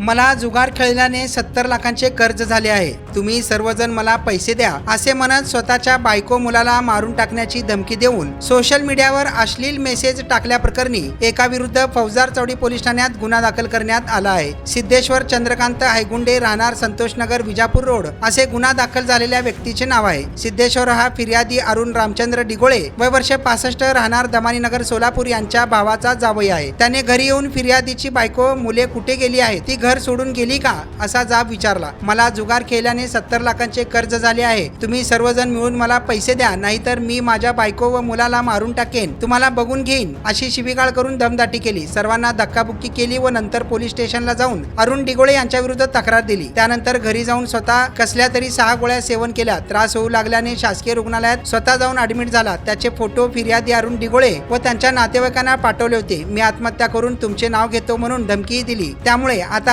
मला जुगार खेळल्याने सत्तर लाखांचे कर्ज झाले आहे. तुम्ही सर्वजण मला पैसे द्या असे म्हणत स्वतःच्या बायको मुलाला मारून टाकण्याची धमकी देऊन सोशल मीडियावर अश्लील मेसेज टाकल्याप्रकरणी एका विरुद्ध फौजदार चौडी पोलीस ठाण्यात गुन्हा दाखल करण्यात आला आहे. सिद्धेश्वर चंद्रकांत हायगुंडे राहणार संतोषनगर विजापूर रोड असे गुन्हा दाखल झालेल्या व्यक्तीचे नाव आहे. सिद्धेश्वर हा फिर्यादी अरुण रामचंद्र डिगोळे वय वर्ष पासष्ट राहणार दमानीनगर सोलापूर यांच्या भावाचा जावई आहे. त्याने घरी येऊन फिर्यादीची बायको मुले कुठे गेली आहे ती घर सोडून गेली का? असा जाब विचारला. मला जुगार केल्याने सत्तर लाखांचे कर्ज झाले आहे. तुम्ही सर्वजण मिळून मला पैसे द्या नाहीतर मी माझ्या बायको व मुलाला मारून टाकेन. तुम्हाला बघून घेईन. अशी शिबिगाळ करून दमदाटी केली. सर्वांना धक्काबुक्की केली व नंतर पोलीस स्टेशनला जाऊन अरुण डिगोळे यांच्या विरुद्ध तक्रार दिली. त्यानंतर घरी जाऊन स्वतः कसल्या तरी सहा गोळ्या सेवन केल्या. त्रास होऊ लागल्याने शासकीय रुग्णालयात स्वतः जाऊन ऍडमिट झाला. त्याचे फोटो फिर्यादी अरुण डिगोळे व त्यांच्या नातेवाईकांना पाठवले होते. मी आत्महत्या करून तुमचे नाव घेतो म्हणून धमकीही दिली. त्यामुळे आता